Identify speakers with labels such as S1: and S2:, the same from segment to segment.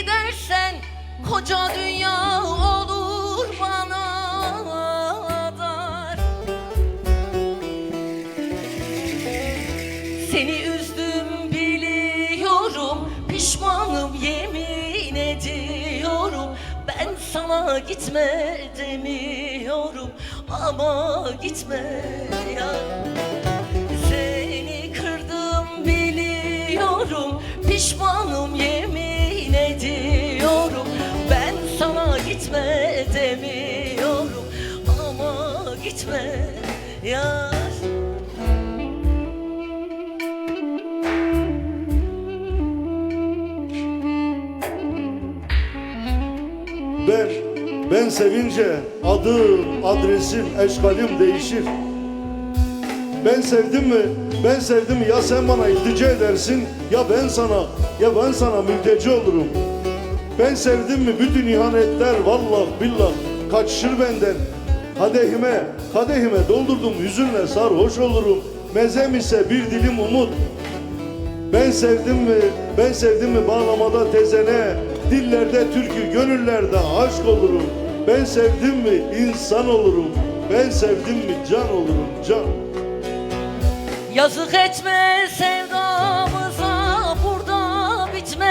S1: gidersen koca dünya olur bana dar. Seni üzdüm biliyorum Pişmanım yemin ediyorum. Ben sana gitme demiyorum Ama gitme ya ya
S2: Ben, sevince adım, adresim, eşkalim değişir. Ben sevdim mi, ben sevdim ya sen bana iltica edersin ya ben sana, ya ben sana mülteci olurum. Ben sevdim mi bütün ihanetler vallah billah kaçışır benden. Kadehime, kadehime doldurdum hüzünle sarhoş olurum. Mezem ise bir dilim umut. Ben sevdim mi, ben sevdim mi bağlamada tezene, dillerde türkü, gönüllerde aşk olurum. Ben sevdim mi insan olurum, ben sevdim mi can olurum, can.
S1: Yazık etme sevdamıza burada bitmesin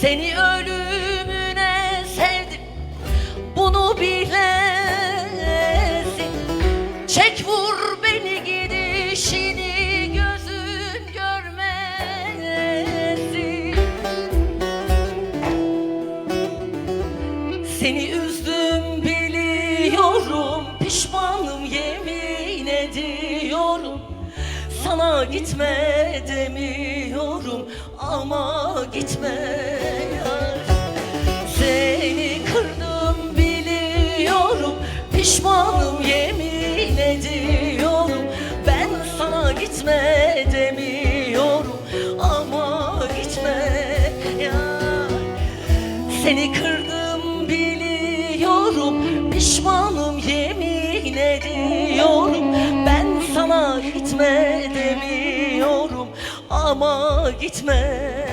S1: Seni ölümüne Çek vur beni gidişini gözün görmesin Seni üzdüm biliyorum Pişmanım yemin ediyorum. Sana gitme demiyorum Ama gitme yar gitme demiyorum Ama gitme yar seni kırdım biliyorum Pişmanım yemin ediyorum Ben sana gitme demiyorum Ama gitme